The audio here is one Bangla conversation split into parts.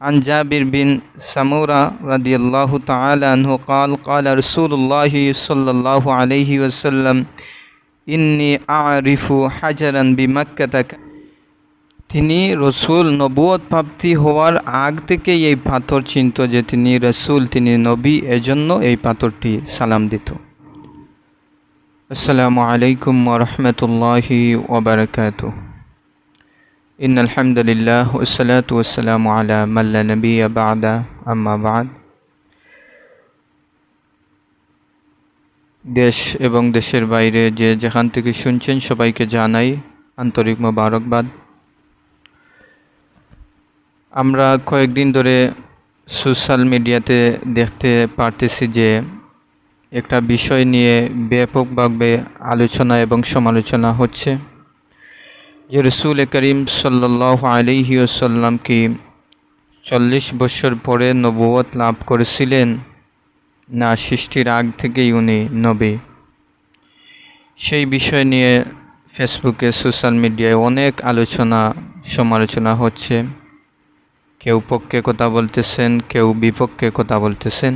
عن جابر بن سمورة رضي الله تعالى عنه قال قال رسول الله صلى الله عليه وسلم إني أعرف حجرا بمكة তিনি রসুল নবুয়ত প্রাপ্তি হওয়ার আগ থেকেই এই পাথর চিনত যে তিনি রসুল তিনি নবী এজন্য এই পাথরটি সালাম দিত আসসালামু আলাইকুম ওরহমতুল্লাহি ওবরকাত ইন আলহামদুলিল্লাহ ওসালাত ওসালাম আলা মাল্লা নবী আবাদা আম্মা বাদ দেশ এবং দেশের বাইরে যে যেখান থেকে শুনছেন সবাইকে জানাই আন্তরিক মোবারকবাদ। আমরা কয়েকদিন ধরে সোশ্যাল মিডিয়াতে দেখতে পারতেছি যে একটা বিষয় নিয়ে ব্যাপকভাবে আলোচনা এবং সমালোচনা হচ্ছে। যে রসুল করিম সাল্লাহ আলিহি ওসাল্লাম কি চল্লিশ বছর পরে নবুয়ত লাভ করেছিলেন, না সৃষ্টির আগ থেকেই উনি নবী। সেই বিষয় নিয়ে ফেসবুকে, সোশ্যাল মিডিয়ায় অনেক আলোচনা, সমালোচনা হচ্ছে। কেউ পক্ষে কথা বলতেছেন, কেউ বিপক্ষে কথা বলতেছেন।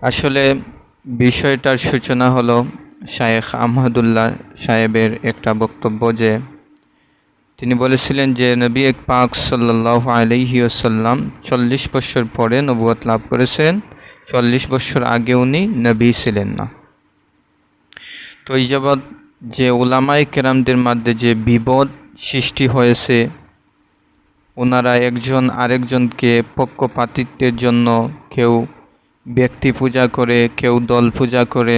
আসলে বিষয়টার সূচনা হলো শায়েখ আহমদুল্লাহ সাহেবের একটা বক্তব্য যে, তিনি বলেছিলেন যে, নবী এক পাক সাল্লাহ আলহিউসাল্লাম চল্লিশ বছর পরে নবুয়ত লাভ করেছেন, চল্লিশ বছর আগে উনি নবী ছিলেন না। তো এই যাবৎ যে ওলামাই কেরামদের মধ্যে যে বিপদ সৃষ্টি হয়েছে ওনারা একজন আরেকজনকে পক্ষপাতিত্বের জন্য কেউ ব্যক্তি পূজা করে, কেউ দল পূজা করে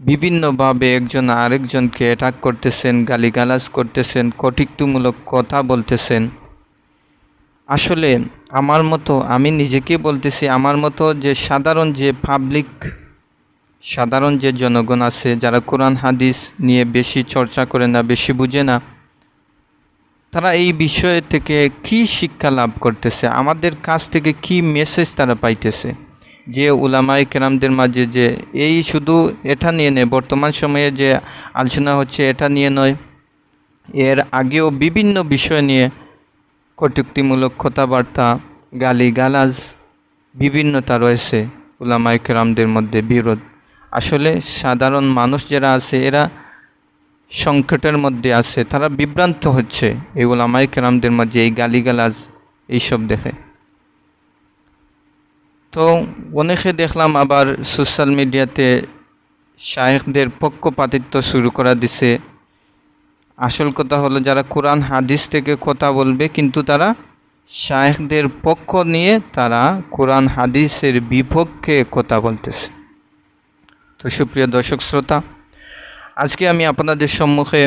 বিভিন্নভাবে একজন আরেকজনকে অ্যাটাক করতেছেন, গালিগালাজ করতেছেন কটিক্তুমূলক কথা বলতেছেন। আসলে আমার মতো, আমি নিজেকে বলতেছি, আমার মতো যে সাধারণ যে পাবলিক সাধারণ যে জনগণ আছে, যারা কোরআন, হাদিস নিয়ে বেশি চর্চা করে না, বেশি বুঝে না, তারা এই বিষয় থেকে কি শিক্ষা লাভ করতেছে? আমাদের কাছ থেকে কি মেসেজ তারা পাইতেছে? যে উলামাই কেরামদের মাঝে যে এই শুধু এটা নিয়ে নেয়, বর্তমান সময়ে যে আলোচনা হচ্ছে এটা নিয়ে নয়, এর আগেও বিভিন্ন বিষয় নিয়ে কটুক্তিমূলক কথাবার্তা গালি গালাজ বিভিন্নতা রয়েছে উলামাই কেরামদের মধ্যে বিরোধ। আসলে সাধারণ মানুষ যারা আছে, এরা সংকটের মধ্যে আছে, তারা বিভ্রান্ত হচ্ছে এই ওলামাই কেরামদের মধ্যে এই গালিগালাজ এইসব দেখে। তো অনেকে দেখলাম আবার সোশ্যাল মিডিয়াতে শায়েখদের পক্ষপাতিত্ব শুরু করা দিছে। আসল কথা হলো যারা কোরআন, হাদিস থেকে কথা বলবে কিন্তু তারা শায়েখদের পক্ষ নিয়ে তারা কোরআন, হাদিসের বিপক্ষে কথা বলতেছে। তো সুপ্রিয় দর্শক, শ্রোতা, আজকে আমি আপনাদের সম্মুখে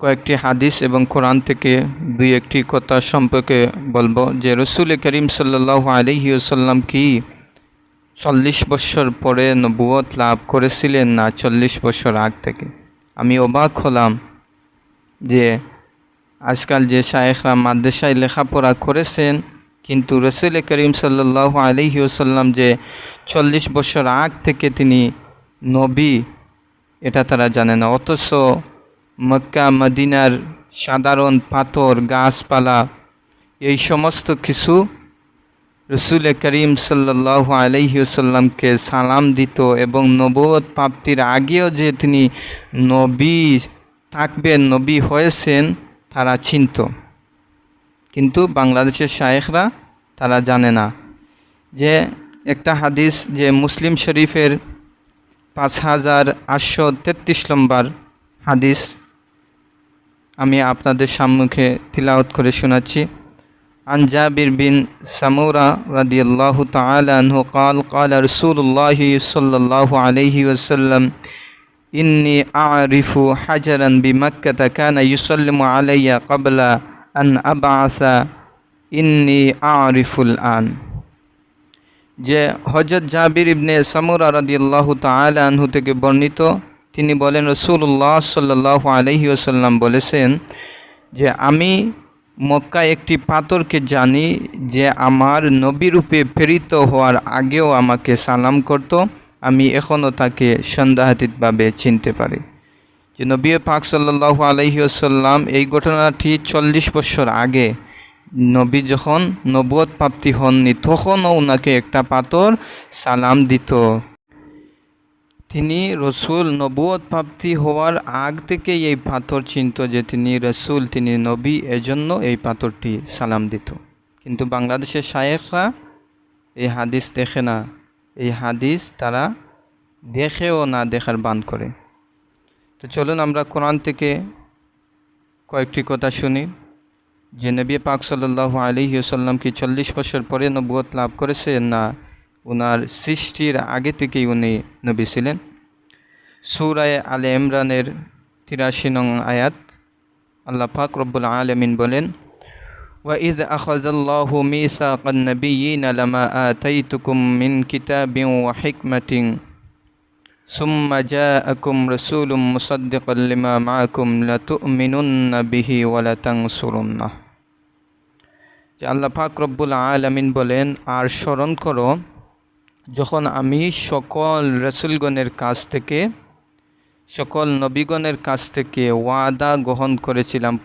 কয়েকটি হাদিস এবং কোরআন থেকে দুই একটি কথা সম্পর্কে বলব যে রসুল করিম সাল্লাহ আলহিউসাল্লাম কি চল্লিশ বছর পরে নবুয়ত লাভ করেছিলেন না চল্লিশ বছর আগ থেকে? আমি অবাক হলাম যে আজকাল যে শায়েখরা মাদ্রাসায় লেখাপড়া করেছেন, কিন্তু রসুল করিম সাল্লাহ আলহিউসাল্লাম যে চল্লিশ বছর আগ থেকে তিনি নবী, এটা তারা জানে না। অথচ মক্কা, মদিনার সাধারণ পাথর, গাছপালা, এই সমস্ত কিছু রসুল করিম সাল্লাহ আলহিউসাল্লামকে সালাম দিত এবং নবত প্রাপ্তির আগেও যে তিনি নবী থাকবেন, নবী হয়েছেন, তারা চিনত। কিন্তু বাংলাদেশের শায়েখরা তারা জানে না যে একটা হাদিস যে মুসলিম শরীফের পাঁচ হাজার আটশো তেত্রিশ নম্বর হাদিস আমি আপনাদের সম্মুখে তিলাওত করে শোনাচ্ছি عن جابر بن سمورة رضي الله تعالى عنه قال قال رسول الله صلى الله عليه وسلم إني أعرف حجرا بمكة كان يسلم علي قبل أن أبعث إني أعرف الآن যে হজরত জাবির ইবনে সামুরা রাদিয়াল্লাহু তাআলা আনহু থেকে বর্ণিত তিনি বলেন রসুল্লাহ সাল্লাহ আলহি আসাল্লাম বলেছেন যে, আমি মক্কা একটি পাথরকে জানি যে আমার নবীরূপে প্রেরিত হওয়ার আগেও আমাকে সালাম করত। আমি এখনও তাকে সন্দেহাতীতভাবে চিনতে পারি। যে নবী পাক সাল্লাহ আলহিউসাল্লাম এই ঘটনাটি চল্লিশ বছর আগে নবী যখন নবুয়ত প্রাপ্তি হননি, তখনও ওনাকে একটা পাথর সালাম দিত। তিনি রসুল নবুয়ত প্রাপ্তি হওয়ার আগ থেকেই এই পাথর চিনত যে তিনি রসুল, তিনি নবী, এজন্য এই পাথরটি সালাম দিত। কিন্তু বাংলাদেশের শায়েকরা এই হাদিস দেখে না। এই হাদিস তারা দেখেও না, দেখার বান করে। তো চলুন আমরা কোরআন থেকে কয়েকটি কথা শুনি। যে নবী পাক সাল্লাহ আলিহাসাল্লাম কি চল্লিশ বছর পরে নবুয়ত লাভ করেছে না? ওনার সৃষ্টির আগে থেকেই উনি নবী ছিলেন সুরায় আলে ইমরানের তিরাশি নং আয়াত আল্লাহ পাক রব্বুল আলমিন বলেন وإذ أخذ الله ميثاق النبيين لما آتيتكم من كتاب وحكمة ثم جاءكم رسول مصدقا لما معكم لتؤمنن به ولتنصرنه যে আল্লাহ পাক রব্বুল আলমিন বলেন আর স্মরণ করো যখন আমি সকল রসুলগণের কাছ থেকে, সকল নবীগণের কাছ থেকে ওয়াদা গ্রহণ করেছিলাম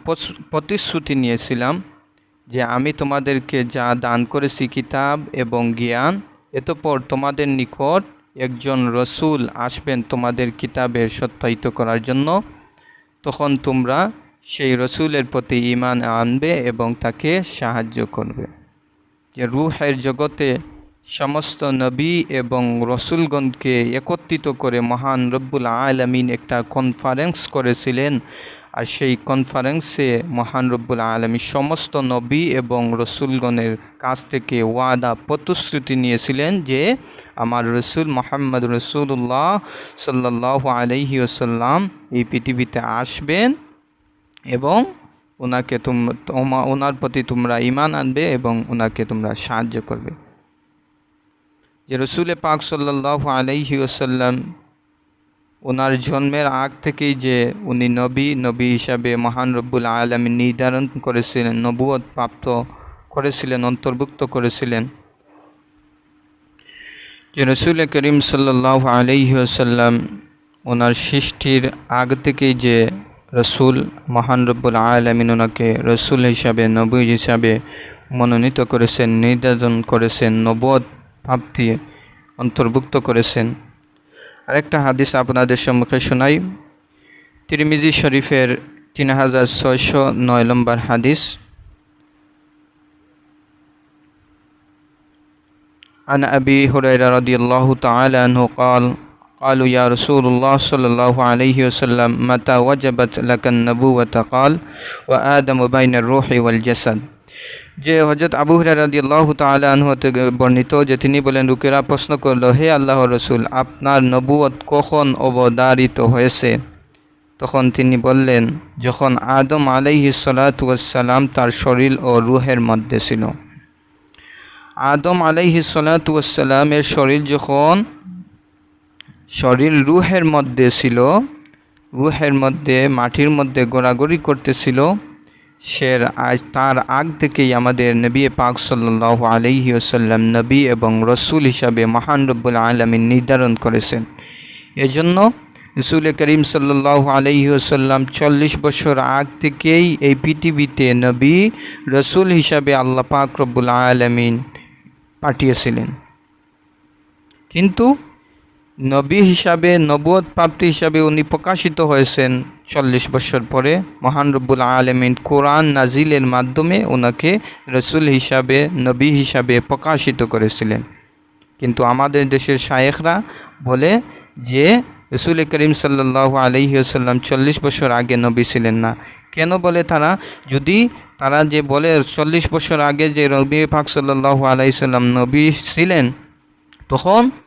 প্রতিশ্রুতি নিয়েছিলাম যে আমি তোমাদেরকে যা দান করেছি কিতাব এবং জ্ঞান, এতপর তোমাদের নিকট একজন রসুল আসবেন তোমাদের কিতাবের সত্যায়িত করার জন্য। তখন তোমরা সেই রসুলের প্রতি ইমান আনবে এবং তাকে সাহায্য করবে। যে রুহের জগতে সমস্ত নবী এবং রসুলগণকে একত্রিত করে মহান রব্বুল আলমিন একটা কনফারেন্স করেছিলেন। আর সেই কনফারেন্সে মহান রব্বুল আলমী সমস্ত নবী এবং রসুলগণের কাছ থেকে ওয়াদা, প্রতিশ্রুতি নিয়েছিলেন যে আমার রসুল মোহাম্মদ রসুল্লাহ সাল্লাহ আলহি ওসাল্লাম এই পৃথিবীতে আসবেন এবং ওনাকে তোমরা ওনার প্রতি তোমরা ইমান আনবে এবং ওনাকে তোমরা সাহায্য করবে। যে রসুলে পাক সাল্লাহ আলহি ওসাল্লাম ওনার জন্মের আগ থেকেই যে উনি নবী নবী হিসাবে মহান রব্বুল আলমী নির্ধারণ করেছিলেন নবুয়ত প্রাপ্ত করেছিলেন, অন্তর্ভুক্ত করেছিলেন। যে রসুল করিম সাল্লাহ আলহিহাসাল্লাম ওনার সৃষ্টির আগ থেকেই যে রসুল মহান রব্বুল আলমিন ওনাকে রসুল হিসাবে, নবী হিসাবে মনোনীত করেছেন, নির্ধারণ করেছেন নবদ প্রাপ্তি অন্তর্ভুক্ত করেছেন আরেকটা হাদিস আপনাদের সম্মুখে শোনাই তিরমিজি শরীফের তিন হাজার ছয়শো নয় নম্বর হাদিস عن أبي هريرة رضي الله تعالى عنه قال قالوا يا رسول الله صلى الله عليه وسلم متى وجبت لك النبوة قال وآدم بين الروح والجسد যে হজরত আবু হরাদি আল্লাহ তালু থেকে বর্ণিত যে তিনি বলেন, রুকেরা প্রশ্ন করল, হে আল্লাহ রসুল, আপনার নবুয়ত কখন অবদারিত হয়েছে? তখন তিনি বললেন, যখন আদম আলাইহি সালাতাম তার শরীর ও রুহের মধ্যে ছিল। আদম আলাইহি সালাতামের শরীর যখন শরীর রুহের মধ্যে ছিল, রুহের মধ্যে, মাটির মধ্যে গোড়াগড়ি করতেছিল সে আজ তার আগ থেকেই আমাদের নবী পাক সাল্লাহ আলহি আসাল্লাম নবী এবং রসুল হিসাবে মহান রব্বুল আলমিন নির্ধারণ করেছেন। এজন্য রসুল করিম সাল্লাহ আলহি আসাল্লাম চল্লিশ বছর আগ থেকেই এই পৃথিবীতে নবী, রসুল হিসাবে আল্লাহ পাক রব্বুল আলমিন পাঠিয়েছিলেন। কিন্তু নবী হিসাবে নবদ প্রাপ্তি হিসাবে উনি প্রকাশিত হয়েছেন চল্লিশ বছর পরে। মহান রব্বুল আলমিন কোরআন নাজিলের মাধ্যমে ওনাকে রসুল হিসাবে, নবী হিসাবে প্রকাশিত করেছিলেন। কিন্তু আমাদের দেশের শায়েখরা বলে যে, রসুল করিম সাল্লাহ আলহিউসাল্লাম চল্লিশ বছর আগে নবী ছিলেন না। কেন বলে তারা? যদি তারা যে বলে চল্লিশ বছর আগে যে রবি পাক সাল্লাহ আলাইসাল্লাম নবী ছিলেন, তখন